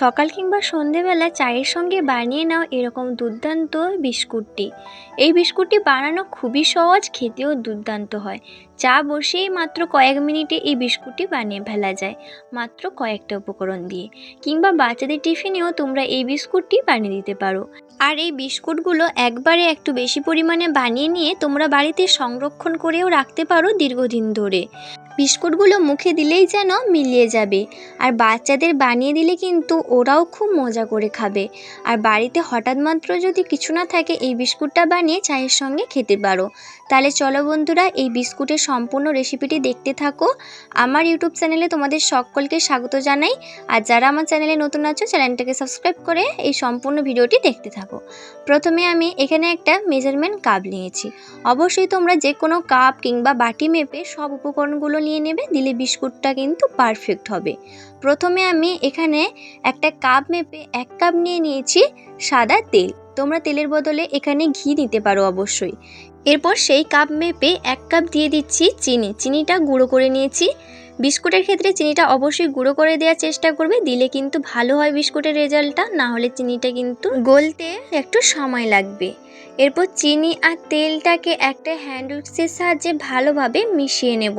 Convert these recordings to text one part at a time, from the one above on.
সকাল কিংবা সন্ধেবেলা চায়ের সঙ্গে বানিয়ে নাও এরকম দুর্দান্ত বিস্কুটটি। এই বিস্কুটটি বানানো খুবই সহজ, খেতেও দুর্দান্ত হয়। চা বসিয়েই মাত্র কয়েক মিনিটে এই বিস্কুটটি বানিয়ে ফেলা যায়, মাত্র কয়েকটা উপকরণ দিয়ে। কিংবা বাচ্চাদের টিফিনেও তোমরা এই বিস্কুটটি বানিয়ে দিতে পারো। আর এই বিস্কুটগুলো একবারে একটু বেশি পরিমাণে বানিয়ে নিয়ে তোমরা বাড়িতে সংরক্ষণ করেও রাখতে পারো দীর্ঘদিন ধরে। বিস্কুটগুলো মুখে দিলেই যেন মিলিয়ে যাবে। আর বাচ্চাদের বানিয়ে দিলে কিন্তু ওরাও খুব মজা করে খাবে। আর বাড়িতে হঠাৎ মাত্র যদি কিছু না থাকে, এই বিস্কুটটা বানিয়ে চায়ের সঙ্গে খেতে পারো। তাহলে চলো বন্ধুরা, এই বিস্কুটের সম্পূর্ণ রেসিপিটি দেখতে থাকো। আমার ইউটিউব চ্যানেলে তোমাদের সকলকে স্বাগত জানাই। আর যারা আমার চ্যানেলে নতুন আছো, চ্যানেলটাকে সাবস্ক্রাইব করে এই সম্পূর্ণ ভিডিওটি দেখতে থাকো। প্রথমে আমি এখানে একটা মেজারমেন্ট কাপ নিয়েছি। অবশ্যই তোমরা যে কোনো কাপ কিংবা বাটি মেপে সব উপকরণগুলো নিয়ে নেবে, দিলে বিস্কুটটা কিন্তু পারফেক্ট হবে। প্রথমে আমি এখানে একটা কাপ মেপে এক কাপ নিয়ে নিয়েছি সাদা তেল। তোমরা তেলের বদলে এখানে ঘি নিতে পারো অবশ্যই। এরপর সেই কাপ মেপে এক কাপ দিয়ে দিচ্ছি চিনি। চিনিটা গুঁড়ো করে নিয়েছি। বিস্কুটের ক্ষেত্রে চিনিটা অবশ্যই গুঁড়ো করে দেওয়ার চেষ্টা করবে, দিলে কিন্তু ভালো হয় বিস্কুটের রেজাল্টটা, না হলে চিনিটা কিন্তু গলতে একটু সময় লাগবে। এরপর চিনি আর তেলটাকে একটা হ্যান্ড উইক্সের সাহায্যে ভালোভাবে মিশিয়ে নেব।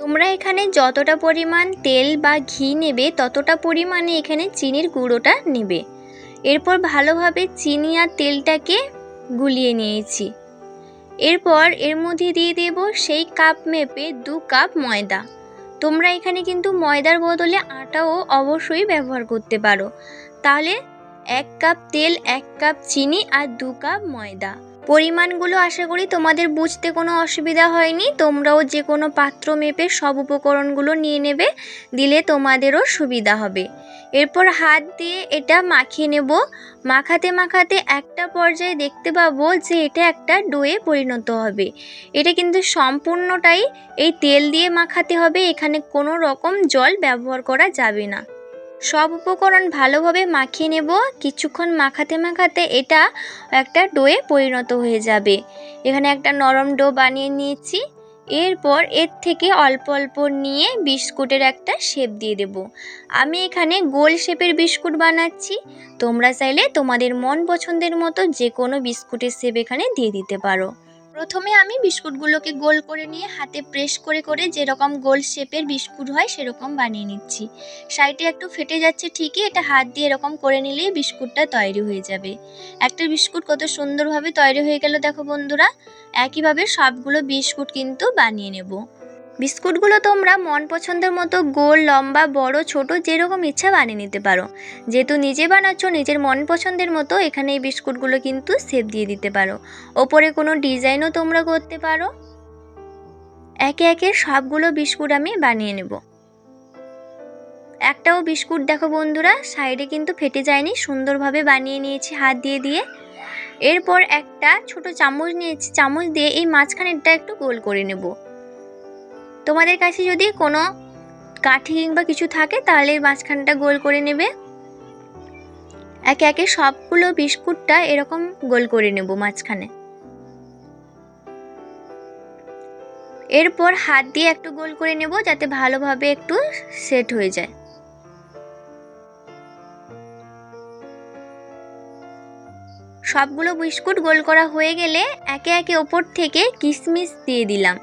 তোমরা এখানে যতটা পরিমাণ তেল বা ঘি নেবে, ততটা পরিমাণে এখানে চিনির গুঁড়োটা নেবে। এরপর ভালোভাবে চিনি আর তেলটাকে গুলিয়ে নিয়েছি। এরপর এর মধ্যে দিয়ে দেব সেই কাপ মেপে দু কাপ ময়দা। তোমরা এখানে কিন্তু ময়দার বদলে আটাও অবশ্যই ব্যবহার করতে পারো। তাহলে এক কাপ তেল, এক কাপ চিনি আর দু কাপ ময়দা। পরিমাণগুলো আশা করি তোমাদের বুঝতে কোনো অসুবিধা হয়নি। তোমরাও যে কোনো পাত্র মেপে সব উপকরণগুলো নিয়ে নেবে, দিলে তোমাদেরও সুবিধা হবে। এরপর হাত দিয়ে এটা মাখিয়ে নেব। মাখাতে মাখাতে একটা পর্যায়ে দেখতে পাবো যে এটা একটা ডোয়ে পরিণত হবে। এটা কিন্তু সম্পূর্ণটাই এই তেল দিয়ে মাখাতে হবে। এখানে কোনো রকম জল ব্যবহার করা যাবে না। সব উপকরণ ভালোভাবে মাখিয়ে নেব। কিছুক্ষণ মাখাতে মাখাতে এটা একটা ডোয়ে পরিণত হয়ে যাবে। এখানে একটা নরম ডো বানিয়ে নিয়েছি। এরপর এর থেকে অল্প অল্প নিয়ে বিস্কুটের একটা শেপ দিয়ে দেব। আমি এখানে গোল শেপের বিস্কুট বানাচ্ছি। তোমরা চাইলে তোমাদের মন পছন্দের মতো যে কোনো বিস্কুটের শেপ এখানে দিয়ে দিতে পারো। প্রথমে আমি বিস্কুটগুলোকে গোল করে নিয়ে হাতে প্রেস করে করে যেরকম গোল শেপের বিস্কুট হয় সেরকম বানিয়ে নিচ্ছি। সাইডে একটু ফেটে যাচ্ছে ঠিকই, এটা হাত দিয়ে এরকম করে নিলেই বিস্কুটটা তৈরি হয়ে যাবে। একটা বিস্কুট কত সুন্দরভাবে তৈরি হয়ে গেল দেখো বন্ধুরা। একইভাবে সবগুলো বিস্কুট কিন্তু বানিয়ে নেব। বিস্কুটগুলো তোমরা মন পছন্দের মতো গোল, লম্বা, বড়, ছোট যেরকম ইচ্ছা বানিয়ে নিতে পারো। যেহেতু নিজে বানাচ্ছ, নিজের মন পছন্দের মতো এখানে এই বিস্কুটগুলো কিন্তু সেপ দিয়ে দিতে পারো। ওপরে কোনো ডিজাইনও তোমরা করতে পারো। একে একে সবগুলো বিস্কুট আমি বানিয়ে নেব। একটাও বিস্কুট দেখো বন্ধুরা, সাইডে কিন্তু ফেটে যায়নি, সুন্দরভাবে বানিয়ে নিয়েছি হাত দিয়ে দিয়ে। এরপর একটা ছোট চামচ নিয়েছি, চামচ দিয়ে এই মাঝখানেরটা একটু গোল করে নেব। তোমাদের কাছে যদি কোনো কাঠি কিংবা কিছু থাকে, তাহলে মাঝখানটা গোল করে নেবে। একে একে সবগুলো বিস্কুটটা এরকম গোল করে নেব মাঝখানে। এরপর হাত দিয়ে একটু গোল করে নেব যাতে ভালোভাবে একটু সেট হয়ে যায়। সবগুলো বিস্কুট গোল করা হয়ে গেলে একে একে ওপর থেকে কিশমিশ দিয়ে দিলাম।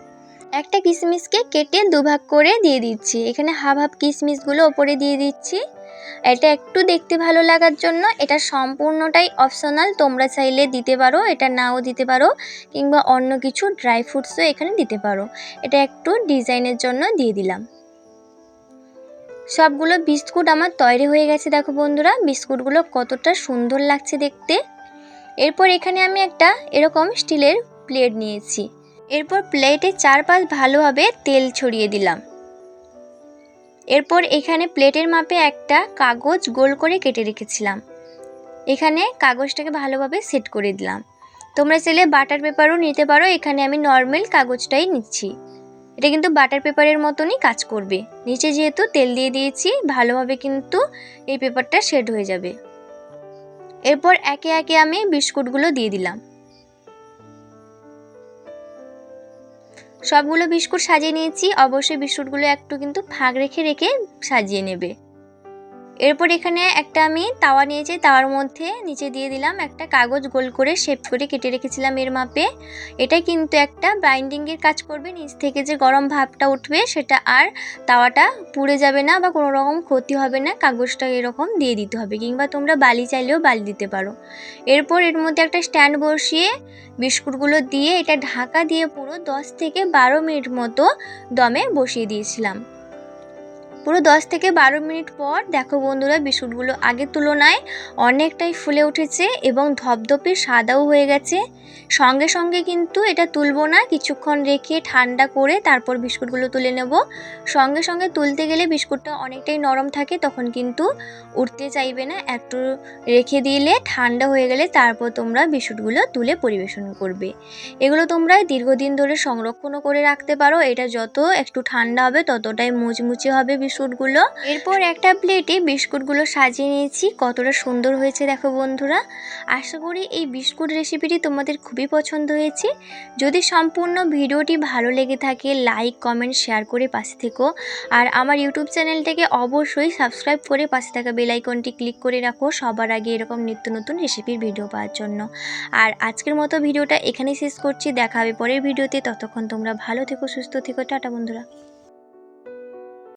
একটা কিশমিশকে কেটে দুভাগ করে দিয়ে দিচ্ছি। এখানে হাফ হাফ কিশমিশগুলো ওপরে দিয়ে দিচ্ছি। এটা একটু দেখতে ভালো লাগার জন্য এটা সম্পূর্ণটাই অপশনাল তোমরা চাইলে দিতে পারো, এটা নাও দিতে পারো, কিংবা অন্য কিছু ড্রাই ফ্রুটসও এখানে দিতে পারো। এটা একটু ডিজাইনের জন্য দিয়ে দিলাম। সবগুলো বিস্কুট আমার তৈরি হয়ে গেছে, দেখো বন্ধুরা, বিস্কুটগুলো কতটা সুন্দর লাগছে দেখতে। এরপর এখানে আমি একটা এরকম স্টিলের প্লেট নিয়েছি। এরপর প্লেটের চারপাশ ভালোভাবে তেল ছড়িয়ে দিলাম। এরপর এখানে প্লেটের মাপে একটা কাগজ গোল করে কেটে রেখেছিলাম। এখানে কাগজটাকে ভালোভাবে সেট করে দিলাম। তোমরা চাইলে বাটার পেপারও নিতে পারো, এখানে আমি নর্মাল কাগজটাই নিচ্ছি। এটা কিন্তু বাটার পেপারের মতনই কাজ করবে। নিচে যেহেতু তেল দিয়ে দিয়েছি, ভালোভাবে কিন্তু এই পেপারটা সেট হয়ে যাবে। এরপর একে একে আমি বিস্কুটগুলো দিয়ে দিলাম। সবগুলো বিস্কুট সাজিয়ে নিয়েছি। অবশ্যই বিস্কুটগুলো একটু কিন্তু ফাঁক রেখে রেখে সাজিয়ে নেবে। এরপর এখানে একটা আমি তাওয়া নিয়েছি, তাওয়ার মধ্যে নিচে দিয়ে দিলাম একটা কাগজ গোল করে শেপ করে কেটে রেখেছিলাম এর মাপে। এটা কিন্তু একটা বাইন্ডিংয়ের কাজ করবে, নিচ থেকে যে গরম ভাবটা উঠবে সেটা আর তাওয়াটা পুড়ে যাবে না বা কোনো রকম ক্ষতি হবে না, কাগজটা এরকম দিয়ে দিতে হবে কিংবা তোমরা বালি চাইলেও বালি দিতে পারো। এরপর এর মধ্যে একটা স্ট্যান্ড বসিয়ে বিস্কুটগুলো দিয়ে এটা ঢাকা দিয়ে পুরো দশ থেকে বারো মিনিট মতো দমে বসিয়ে দিয়েছিলাম। পুরো দশ থেকে বারো মিনিট পর, দেখো বন্ধুরা, বিস্কুটগুলো আগের তুলনায় অনেকটাই ফুলে উঠেছে এবং ধপধপে সাদাও হয়ে গেছে। সঙ্গে সঙ্গে কিন্তু এটা তুলবো না, কিছুক্ষণ রেখে ঠান্ডা করে তারপর বিস্কুটগুলো তুলে নেব। সঙ্গে সঙ্গে তুলতে গেলে বিস্কুটটা অনেকটাই নরম থাকে, তখন কিন্তু উঠতে চাইবে না। একটু রেখে দিলে ঠান্ডা হয়ে গেলে তারপর তোমরা বিস্কুটগুলো তুলে পরিবেশন করবে। এগুলো তোমরা দীর্ঘদিন ধরে সংরক্ষণও করে রাখতে পারো। এটা যত একটু ঠান্ডা হবে, ততটাই মুচমুচে হবে বিস্কুটগুলো এরপর একটা প্লেটে বিস্কুটগুলো সাজিয়ে নিয়েছি। কতটা সুন্দর হয়েছে দেখো বন্ধুরা। আশা করি এই বিস্কুট রেসিপিটি তোমাদের খুবই পছন্দ হয়েছে। যদি সম্পূর্ণ ভিডিওটি ভালো লেগে থাকে লাইক কমেন্ট শেয়ার করে পাশে থেকো। আর আমার ইউটিউব চ্যানেলটাকে অবশ্যই সাবস্ক্রাইব করে পাশে থাকা বেল আইকনটি ক্লিক করে রাখো সবার আগে এরকম নিত্য নতুন রেসিপির ভিডিও পাওয়ার জন্য। আর আজকের মতো ভিডিওটা এখানেই শেষ করছি। দেখা হবে পরের ভিডিওতে। ততক্ষণ তোমরা ভালো থেকো, সুস্থ থেকো। টাটা বন্ধুরা।